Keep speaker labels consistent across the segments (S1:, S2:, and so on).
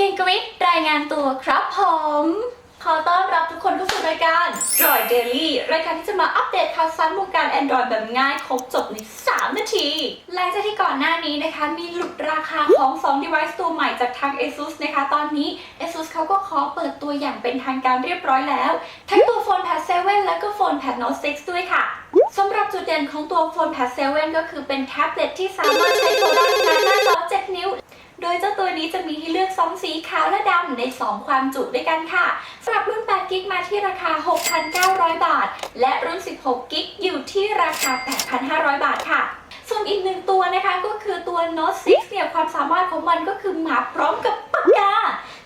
S1: เก่งกวิทรายงานตัวครับผม ขอต้อนรับทุกคนเข้าสู่รายการ Droid Daily รายการที่จะมาอัปเดตข่าวสารวงการ Android แบบง่ายครบจบใน 3 นาที หลังจากที่ก่อนหน้านี้นะคะ มีหลุดราคาของ 2 device ตัวใหม่จากทาง ASUS นะคะ ตอนนี้ ASUS เขาก็ขอเปิดตัวอย่างเป็นทางการเรียบร้อยแล้ว ทั้งตัว PhonePad 7 และก็ PhonePad Note 6 ด้วยค่ะสำหรับจุดเด่นของตัว PhonePad 7 ก็คือเป็นแท็บเล็ตที่สามารถใช้โทรได้ขนาดหน้าจอ7นิ้ว โดยเจ้าตัวนี้จะมีให้เลือก2สีขาวและดำใน 2 ความจุด้วยกันค่ะสำหรับรุ่น8กิกมาที่ราคา 6,900 บาท และรุ่น 16กิกอยู่ที่ราคา 8,500 บาทค่ะส่วนอีกหนึ่งตัวนะคะก็คือตัว Note 6 เนี่ยความสามารถของมันก็คือมาพร้อมกับปากกา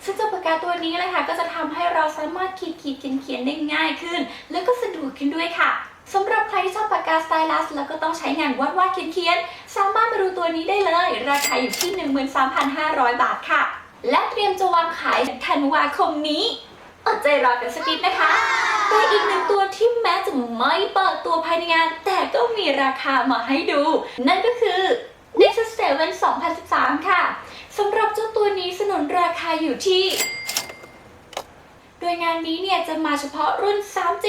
S1: ซึ่งเจ้าปากกาตัวนี้เลยค่ะก็จะทำให้เราสามารถขีดขีดเขียนเขียนได้ง่ายขึ้น แล้วก็สะดวกขึ้นด้วยค่ะ สำหรับใครที่ชอบปากกาสไตลัสแล้วก็ต้องใช้งานวาดวาดเขียนเขียนสามารถมาดูตัวนี้ได้เลย ราคาอยู่ที่ 13,500 บาทค่ะ และเตรียมจะวางขายธันวาคมนี้อดใจรอกันสักนิดนะคะแต่อีกหนึ่งตัวที่แม้จะไม่เปิดตัวภายในงาน แต่ก็มีราคามาให้ดู นั่นก็คือ Nexus 7 2013 ค่ะ สำหรับเจ้าตัวนี้สนุนราคาอยู่ที่ ยงานนี้เนี่ยจะมาเฉพาะรุ่น 3G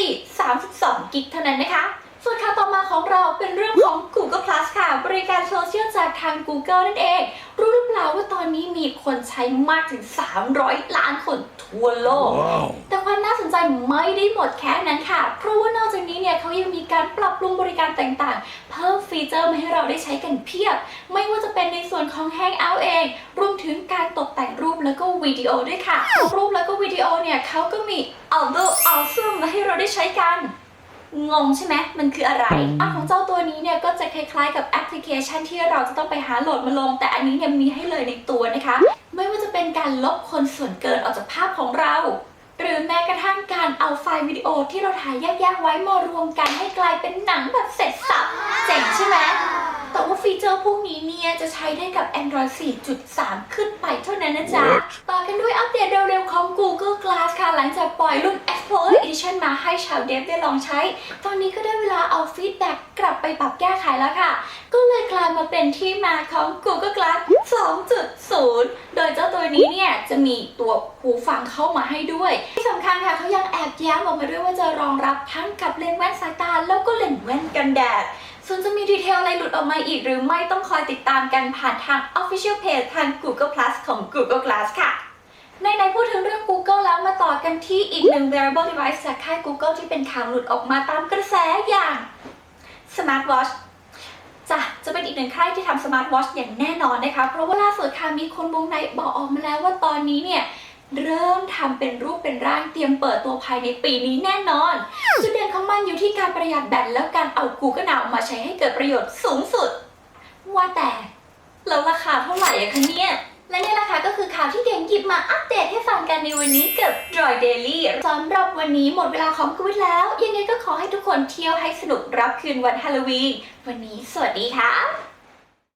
S1: 32 กิกเท่านั้นนะคะ ส่วนข่าวต่อมาของเราเป็นเรื่องของ Google Plus ค่ะ บริการโซเชียลจากทาง Google นั่นเอง รู้หรือเปล่าว่าตอนนี้มีคนใช้มากถึง 300 ล้านคนทั่วโลก
S2: Wow.
S1: แต่ความน่าสนใจไม่ได้หมดแค่นั้นค่ะ เพราะว่านอกจากนี้เนี่ยเขายังมีการปรับปรุงบริการต่างๆ เพิ่มฟีเจอร์มาให้เราได้ใช้กันเพียบ ไม่ว่าจะเป็นในส่วนของ Hangout เอง รวมถึงการตกแต่งรูปแล้วก็วิดีโอด้วยค่ะ รูปแล้วก็วิดีโอเนี่ยเขาก็มี Although Awesome มาให้เราได้ใช้กันงงใช่ไหม มันคืออะไรอะของเจ้าตัวนี้เนี่ยก็จะคล้ายๆกับแอปพลิเคชันที่เราจะต้องไปหาโหลดมาลง แต่อันนี้เนี่ยมีให้เลยในตัวนะคะ ไม่ว่าจะเป็นการลบคนส่วนเกินออกจากภาพของเราหรือแม้ กระทั่งการเอาไฟล์วิดีโอที่เราถ่ายแยกๆไว้มารวมกันให้กลายเป็นหนังแบบเสร็จสับเจ๋งใช่ไหมแต่ว่าฟีเจอร์พวกนี้เนี่ยจะใช้ได้กับ Android 4.3 ขึ้นไปเท่านั้นนะจ๊ะ
S2: What?
S1: ต่อกันด้วยอัปเดตเร็วๆของ Google Glass ค่ะ หลังจากปล่อยรุ่น Explorer Edition มาให้ชาวเดฟได้ลองใช้ ตอนนี้ก็ได้เวลาเอาฟีดแบ็กกลับไปปรับแก้ไขแล้วค่ะ ก็เลยกลายมาเป็นที่มาของ Google Glass 2.0 โดยเจ้าตัวนี้เนี่ยจะมีตัวหูฟังเข้ามาให้ด้วย ที่สำคัญค่ะเขายังแอบแย้มออกมาด้วยว่าจะรองรับทั้งกับเลนส์แว่นสายตา แล้วก็เลนส์แว่นกันแดดส่วนจะมีดีเทลอะไรหลุดออกมาอีกหรือไม่ต้องคอยติดตามกันผ่านทาง Official Page ทาง Google Plus ของ Google Glass ค่ะในในพูดถึงเรื่อง Google แล้วมาต่อกันที่อีกหนึ่ง wearable device จากค่าย Google ที่เป็นข่าวหลุดออกมาตามกระแสอย่าง Smart Watch จ้ะจะเป็นอีกหนึ่งค่ายที่ทำ Smart Watch อย่างแน่นอนนะคะ เพราะว่าล่าสุดค่ะมีคนวงในบอกออกมาแล้วว่าตอนนี้เนี่ยเริ่มทำเป็นรูปเป็นร่างเตรียมเปิดตัวภายในปีนี้แน่นอน จุดเด่นของมันอยู่ที่การประหยัดแบตแล้วการเอา Google Now มาใช้ให้เกิดประโยชน์สูงสุด ว่าแต่แล้วราคาเท่าไหร่อะคะเนี่ย บมาอัปเดตให้ฟังกันในวันนี้กับ Droid Daily สำหรับวันนี้หมดเวลาของกูดแล้ว ยังไงก็ขอให้ทุกคนเที่ยวให้สนุกรับคืนวันฮาโลวีน วันนี้สวัสดีค่ะ